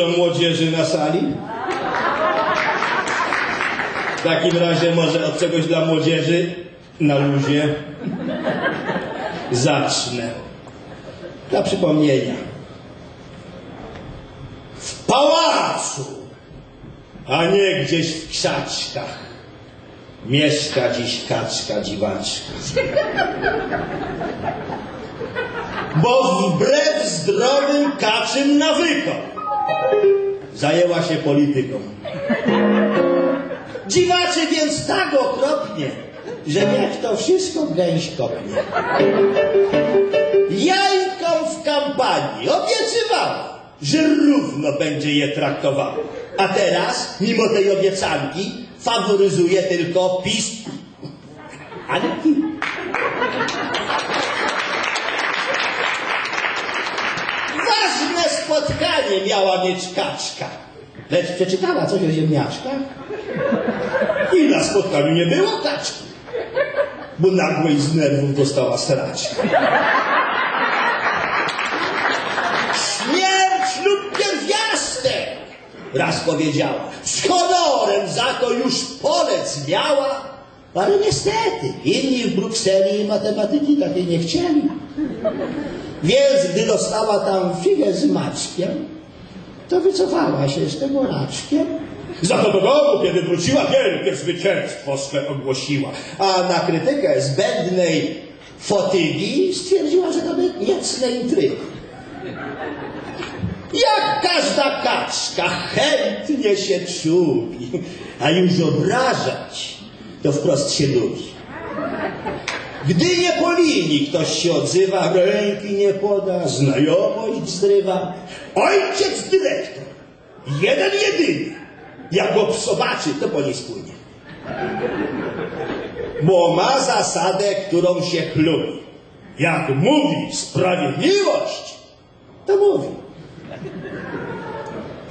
Dużo młodzieży na sali? W takim razie może od czegoś dla młodzieży na luzie zacznę. Dla przypomnienia. W pałacu, a nie gdzieś w krzaczkach, mieszka dziś kaczka dziwaczka. Bo wbrew zdrowym kaczym nawykom zajęła się polityką. Dziwaczy więc tak okropnie, że jak to wszystko gęś kopnie. Jajkom w kampanii obiecywała, że równo będzie je traktowała. A teraz, mimo tej obiecanki, faworyzuje tylko PiS. Ale kim? Spotkanie miała mieć kaczka. Lecz przeczytała coś o ziemniaczkach i na spotkaniu nie było kaczki, bo nagłej z nerwów dostała straczkę. Śmierć lub pierwiastek! Raz powiedziała. Z honorem za to już polec miała. Ale niestety, inni w Brukseli matematyki takiej nie chcieli. Więc gdy dostała tam figę z maczkiem, to wycofała się z tego raczkiem. Za to do domu, kiedy wróciła, wielkie zwycięstwo swe ogłosiła. A na krytykę zbędnej fotygi stwierdziła, że to niecne intrygi. Jak każda kaczka chętnie się czubi, a już obrażać to wprost się lubi. Gdy nie po linii ktoś się odzywa, ręki nie poda, znajomość zrywa. Ojciec dyrektor, jeden jedyny, jak go zobaczy, to po niej spłynie. Bo ma zasadę, którą się chlubi. Jak mówi sprawiedliwość, to mówi.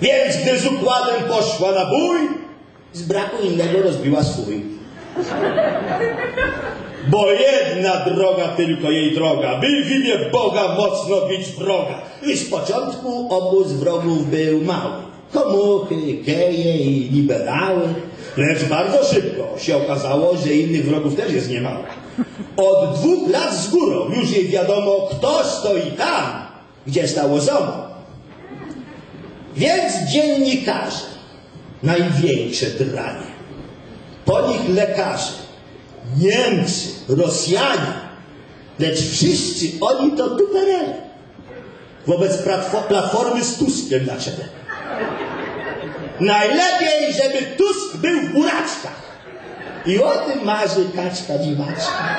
Więc gdy z układem poszła na bój, z braku innego rozbiła swój. Bo jedna droga tylko jej droga, by w imię Boga mocno bić wroga. I z początku obóz wrogów był mały. Komuchy, geje i liberały. Lecz bardzo szybko się okazało, że innych wrogów też jest niemało. Od dwóch lat z górą już jej wiadomo, kto stoi tam, gdzie stało ZOMO. Więc dziennikarze, największe dranie, po nich lekarze, Niemcy, Rosjanie, lecz wszyscy oni to duperele wobec platfo- platformy z Tuskiem na czele. Najlepiej, żeby Tusk był w buraczkach. I o tym marzy kaczka dziwaczka.